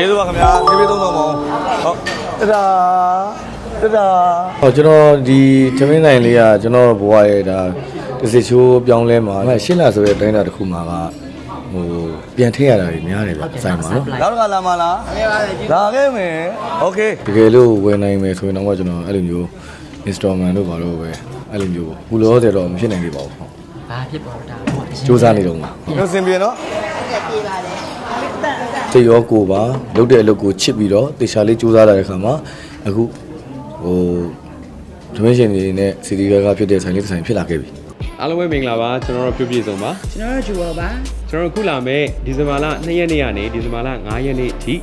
ကျေးဇူးပါခင်ဗျာပြေးပြေးသုံးသုံးပါဦးဟုတ်တဒါတဒါ ဟောကျွန်တော်ဒီသမင်းနိုင်လေးကကျွန်တော်ဘဝရဲ့ဒါတစ်စစ်ချိုးပြောင်းလဲမှာရှင်းလာဆိုတဲ့တိုင်းတာတစ်ခုမှာကဟိုပြန်ထည့်ရတာကြီးများတယ်ဗျဆိုင်မှာနော် နောက်တစ်ခါလာမလားလာခဲ့မယ်โอเค တကယ်လို့ဝယ်နိုင်မယ်ဆိုရင်တော့ကျွန်တော်အဲ့လိုမျိုး installment တို့ဘာလို့ပဲအဲ့လိုမျိုးဘူးလို့ဆိုတော့မဖြစ်နိုင်သေးပါဘူးဟုတ် ဘာဖြစ်ပေါ်တာပေါ့ စူးစမ်းနေတော့မှာ တို့စင်ပြေနော် တ ရောကိုပါလုပ်တဲ့အလုပ်ကိုချစ်ပြီးတော့တေချာလေးစူးစမ်းလာတဲ့ခါမှာအခုဟိုဒမင်းရှင်တွေနဲ့စီဒီကကဖြစ်တဲ့ဆိုင်လေးတစ်ဆိုင်ဖြစ်လာခဲ့ပြီအားလုံးပဲမင်္ဂလာပါကျွန်တော်တို့ပြုပြည့်စုံပါကျွန်တော်တို့ဂျူဝါပါကျွန်တော်တို့ခုလာမဲ့ဒီဇင်ဘာလ2ရက်နေ့ကနေဒီဇင်ဘာလ9ရက်နေ့အထိ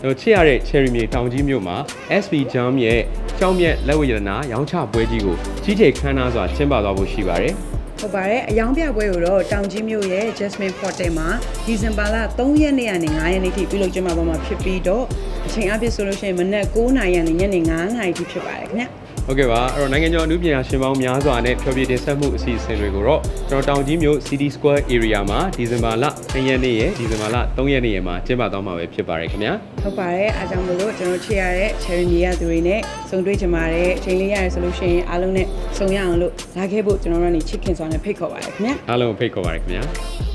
ကျွန်တော်ချစ်ရတဲ့ Cherry မြေတောင်ကြီးမြို့မှာ SP Jam ရဲ့ကြောင်းမြက်လက်ဝဲရတနာရောင်းချပွဲကြီးကိုကြီးကျယ်ခမ်းနားစွာကျင်းပသွားဖို့ရှိပါတယ် ဟုတ်ပါတယ်အယောင်ပြပွဲကိုတော့တောင်ကြီးမြို့ရဲ့ Jasmine Hotel မှာဒီဇင်ဘာလ3ရက်နေ့ကနေ9ရက်နေ့ထိပြုလုပ်ကျင်းပသွားမှာဖြစ်ပြီးတော့အ ချိန်အပြည့်ဆိုလို့ရှိရင်မနက်9:00နာရီကနေညနေ9:00နာရီထိဖြစ်ပါတယ်ခင်ဗျဟုတ်ကဲ့ပါအဲ့တော့နိုင်ငံကျော်အမှုပညာရှင်ပေါင်းများစွာနဲ့ဖျော်ဖြေတင်ဆက်မှုအစီအစဉ်တွေကိုတော့ကျွန်တော်တောင်ကြီးမြို့ City Square Area မှာဒီဇင်ဘာလ2ရက်နေ့ရဲ့ဒီဇင်ဘာလ3ရက်နေ့ရဲ့မှာကျင်းပသွားမှာပဲဖြစ်ပါတယ်ခင်ဗျာဟုတ်ပါတယ်အားကြောင့်မလို့ကျွန်တော်ချစ်ရတဲ့ Cherry မြေရသူတွေနဲ့ဆုံတွေ့ကြပါတဲ့အချိန်လေးရတယ်ဆိုလို့ရှိရင်အားလုံးနဲ့ဆုံရအောင်လို့လာခဲ့ဖို့ကျွန်တော်တို့ကနေချစ်ခင်စွာနဲ့ဖိတ်ခေါ်ပါတယ်ခင်ဗျအားလုံးကိုဖိတ်ခေါ်ပါတယ်ခင်ဗျာ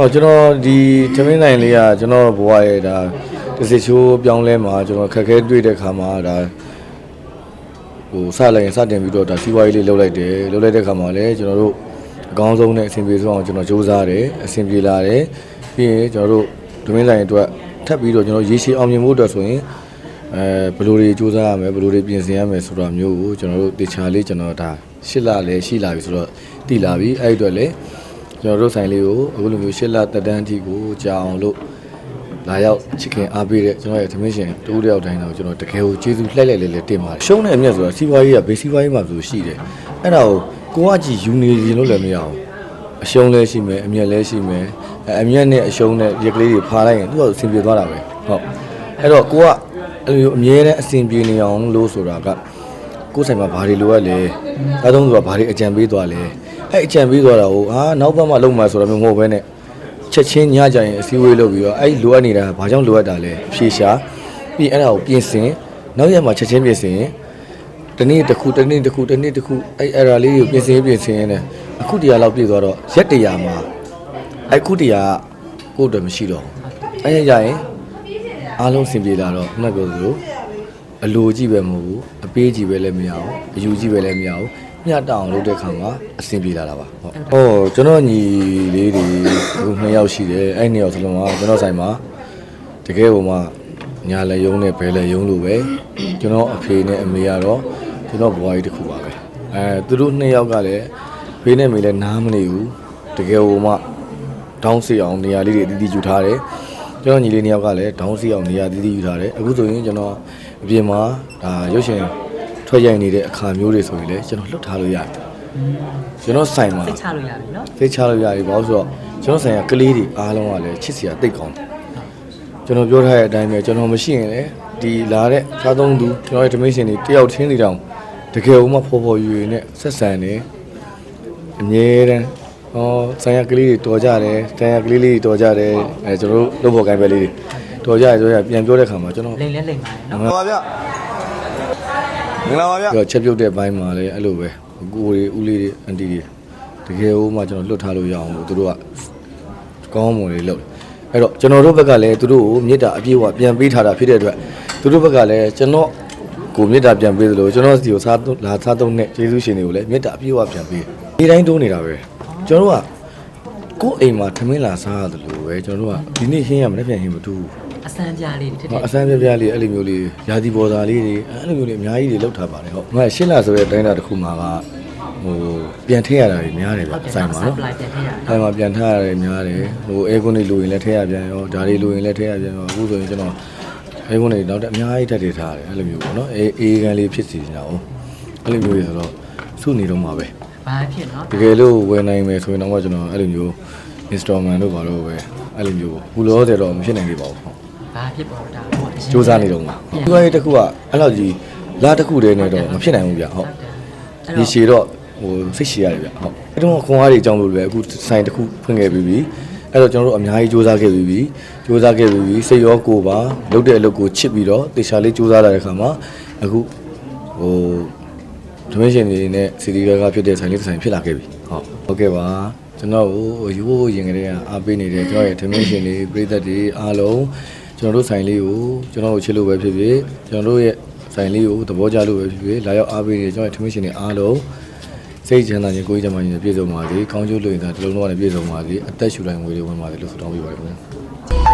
ကျွန်တော်ဒီသမင်းနိုင်လေးကကျွန်တော်ဘဝရဲ့ဒါတစ်စစ်ချိုးပြောင်းလဲမှာကျွန်တော်ခက်ခဲတွေ့တဲ့ခါမှာဒါဟိုစလိုက်ရင်စတင်ပြီးတော့ဒါစီးပွားရေးလေးလုပ်လိုက်တယ်လုပ်လိုက်တဲ့ခါမှာလည်းကျွန်တော်တို့အကောင်းဆုံးနဲ့အဆင်ပြေဆုံးအောင်ကျွန်တော်စူးစမ်းတယ်အဆင်ပြေလာတယ်ပြီးရင်ကျွန်တော်တို့သမင်းနိုင်အတွက်ထပ်ပြီးတော့ကျွန်တော်ရေရှည်အောင်မြင်ဖို့အတွက်ဆိုရင်အဲဘယ်လိုတွေစူးစမ်းရမလဲဘယ်လိုတွေပြင်ဆင်ရမယ်ဆိုတာမျိုးကိုကျွန်တော်တို့တေချာလေးကျွန်တော်ဒါရှစ်လလည်းရှိလာပြီဆိုတော့တည်လာပြီအဲ့ဒီအတွက်လည်း ကျွန်တော်တို့ဆိုင်လေးကိုအခုလိုမျိုးရှစ်လတက်တန်းအထိကိုကြာအောင်လို့လာရောက်ချစ်ခင်အားပေးတဲ့ကျွန်တော်ရဲ့သမင်းရှင်တူတယောက်တိုင်းတော့ကျွန်တော်တကယ်ကိုကျေးဇူးလှိုက်လိုက်လေးလေးတင်ပါတယ်ရှုံးတဲ့အမြတ်ဆိုတာစီးပွားရေးကဘေးစီးပွားရေးမှာဆိုရှိတယ်အဲ့ဒါကိုကိုကကြည့်ယူနေရင်လို့လည်းမရအောင်အရှုံးလည်းရှိမယ်အမြတ်လည်းရှိမယ်အဲအမြတ်နဲ့အရှုံးနဲ့ရက်ကလေးတွေဖားလိုက်ရင်သူ့အဆင်ပြေသွားတာပဲဟုတ်အဲ့တော့ကိုကအဲ့လိုမျိုးအမြဲတမ်းအဆင်ပြေနေအောင်လို့ဆိုတာကကိုယ်ဆိုင်မှာဘာတွေလိုအပ်လဲအဲသုံးသူကဘာတွေအကြံပေးသွားလဲ အဲ့အကြံပေးသွားတာကိုဟာနောက်ဘက်မှလုံမှာဆိုတာမျိုးမဟုတ်ဘဲနဲ့ချက်ချင်းညကြရင်အစည်းအဝေးလုပ်ပြီးတော့အဲ့လိုအပ်နေတာဘာကြောင့်လိုအပ်တာလဲအဖြေရှာပြီးအဲ့ဒါကိုပြင်ဆင်နောက်ရက်မှာချက်ချင်းပြင်ဆင်ရင်တနေ့တစ်ခုတနေ့တစ်ခုတနေ့တစ်ခုအဲ့အဲ့ဒါလေးကိုပြင်ဆင်ပြင်ဆင်ရင်းနဲ့အခုတရားလောက်ပြည့်သွားတော့ရက်တရာမှာအဲ့ခုတရားကကိုယ့်အတွက်မရှိတော့ဘူးအဲ့ရကြရင်အားလုံးအဆင်ပြေလာတော့ခုနကပြောသလိုအလိုကြည့်ပဲမဟုတ်ဘူးအပေးကြည့်ပဲလည်းမရဘူးအယူကြည့်ပဲလည်းမရဘူး မျှတအောင်လုပ်တဲ့ခါမှာအဆင်ပြေလာတာပါဟုတ်ဟောကျွန်တော်ညီလေးတွေအခုနှစ်ယောက်ရှိတယ်အဲ့နှစ်ယောက်စလုံးကကျွန်တော်ဆိုင်မှာတကယ်ဟိုမှာညာလည်းယုံနဲ့ဘယ်လည်းယုံလို့ပဲကျွန်တော်အဖေနဲ့အမေကတော့ကျွန်တော်ဘွားကြီးတစ်ခုပါပဲအဲသူတို့နှစ်ယောက်ကလည်းဖေးနဲ့မေလည်းနားမနေဘူးတကယ်ဟိုမှတောင်းစီအောင်နေရာလေးတွေအတီးတီးယူထားတယ်ကျွန်တော်ညီလေးနှစ်ယောက်ကလည်းဒေါင်းစီအောင်နေရာတည်တည်ယူထားတယ်အခုဆိုရင်ကျွန်တော်အပြင်မှာဒါရုပ်ရှင် ထွက်ရိုက်နေတဲ့အခါမျိုးတွေဆိုရင်လည်းကျွန်တော်လွတ်ထားလို့ရတယ်ကျွန်တော်ဆိုင်မှာစိတ်ချလို့ရတယ်နော်သိချလို့ရတယ်ဘာလို့ဆိုတော့ကျွန်တော်ဆိုင်ကကလေးတွေအားလုံးကလည်းချစ်စရာတိတ်ကောင်းတယ်ကျွန်တော်ပြောထားတဲ့အတိုင်းပဲကျွန်တော်မရှိရင်လည်းဒီလာတဲ့စားသုံးသူကျွန်တော်ရဲ့ဓမိတ်ရှင်တွေတယောက်ချင်းစီတောင်တကယ်ဥမဖော်ဖော်ရွရွနဲ့ဆက်ဆံနေအမြဲတမ်းဟောဆိုင်ရကလေးတွေတော်ကြတယ်ဆိုင်ရကလေးလေးတွေတော်ကြတယ်အဲကျွန်တော်တို့လုပ်ဖို့ကိုင်းပဲလေးတွေတော်ကြတယ်ဆိုရပြန်ပြောတဲ့ခါမှာကျွန်တော်လိန်လဲလိန်ပါတယ်နော်မင်္ဂလာပါဗျ မင်္ဂလာပါဗျပြီးတော့ချက်ပြုတ်တဲ့ဘိုင်းမှာလည်းအဲ့လိုပဲကိုတွေဦးလေးတွေအန်တီတွေတကယ်ဟိုမှကျွန်တော်လွတ်ထားလို့ရအောင်လို့သူတို့ကကောင်းမွန်လေးလုပ်တယ်အဲ့တော့ကျွန်တော်တို့ဘက်ကလည်းသူတို့ကိုမေတ္တာအပြည့်အဝပြန်ပေးထားတာဖြစ်တဲ့အတွက်သူတို့ဘက်ကလည်းကျွန်တော်ကိုမေတ္တာပြန်ပေးသလိုကျွန်တော်စီကိုစားသုံးလာစားသုံးတဲ့ယေရှုရှင်တွေကိုလည်းမေတ္တာအပြည့်အဝပြန်ပေးတယ်ဒီတိုင်းတိုးနေတာပဲကျွန်တော်တို့ကကိုယ့်အိမ်မှာထမင်းလာစားရတယ်လို့ပဲကျွန်တော်တို့ကဒီနေ့ဟင်းရမနေ့ပြန်ဟင်းမတူဘူး အစမ်းပြလေးထက်ထဟောက်အစမ်းပြပြလေးအဲ့လိုမျိုးလေးယာတီပေါ်သားလေးတွေအဲ့လိုမျိုးလေးအများကြီးတွေလောက်ထားပါတယ်ဟုတ်ငါရှင်းလာဆိုတဲ့တိုင်းတာတစ်ခုမှာကဟိုပြန်ထည့်ရတာတွေများတယ်ဗျဟုတ်တယ်ဆိုင်မှာနော် supply ပြန်ထည့်ရတယ်ဆိုင်မှာပြန်ထည့်ရတယ်များတယ်ဟိုအဲကွန်းတွေလိုရင်လည်းထည့်ရပြန်ရောဒါတွေလိုရင်လည်းထည့်ရပြန်ရောအခုဆိုရင်ကျွန်တော်အဲကွန်းတွေနောက်တက်အများကြီးထည့်ထည့်ထားတယ်အဲ့လိုမျိုးပေါ့နော်အေးအေးကန်လေးဖြစ်စီနေတာ哦အဲ့လိုမျိုးတွေဆိုတော့စုနေတော့မှာပဲဘာဖြစ်နော်တကယ်လို့ဝယ်နိုင်မယ်ဆိုရင်တော့ကျွန်တော်အဲ့လိုမျိုး installment တို့ဘာလို့ပဲအဲ့လိုမျိုးဘူးလို့ဆိုတော့မဖြစ်နိုင်သေးပါဘူးဟုတ် ဘာဖြစ်ပေါ်တာပေါ့စူးစမ်းနေတော့မှာဒီဝါရေးတစ်ခုကအဲ့လောက်ကြီးလာတစ်ခုတည်းနဲ့တော့မဖြစ်နိုင်ဘူးဗျဟုတ်ဒီရှည်တော့ဟိုစိတ်ရှည်ရတယ်ဗျဟုတ်အဲ့တော့ခွန်အားတွေအကြောင်းလို့ပဲအခုဆိုင်တစ်ခုဖွင့်ခဲ့ပြီးပြီအဲ့တော့ကျွန်တော်တို့အများကြီးစူးစမ်းခဲ့ပြီးပြီစူးစမ်းခဲ့ပြီးပြီစိတ်ရောကိုယ်ပါလုပ်တဲ့အလုပ်ကိုချစ်ပြီးတော့တေချာလေးစူးစမ်းလာတဲ့ခါမှာအခုဟိုဒမင်းရှင်တွေနဲ့စီဒီကကဖြစ်တဲ့ဆိုင်လေးတစ်ဆိုင်ဖြစ်လာခဲ့ပြီဟုတ်ဟုတ်ကဲ့ပါကျွန်တော်ကိုရိုးရင်ကလေးကအားပေးနေတဲ့ကျွန်တော်ရဲ့ဒမင်းရှင်တွေပြည်သက်တွေအားလုံး ကျွန်တော်တို့ဆိုင်လေးကိုကျွန်တော်တို့ချစ်လို့ပဲဖြစ်ဖြစ်ကျွန်တော်တို့ရဲ့ဆိုင်လေးကိုသဘောကျလို့ပဲဖြစ်ဖြစ်လာရောက်အားပေးနေကျွန်တော်ရဲ့ဒမင်းရှင်တွေအားလုံးစိတ်ချမ်းသာခြင်းကိုယ်ကျမ်းမာခြင်းနဲ့ပြည့်စုံပါစေ။ကောင်းကျိုးလူရင်သာတစ်လုံးလုံးနဲ့ပြည့်စုံပါစေ။အသက်ရှူတိုင်းငွေတွေဝင်ပါစေလို့ဆုတောင်းပေးပါရခင်ဗျာ။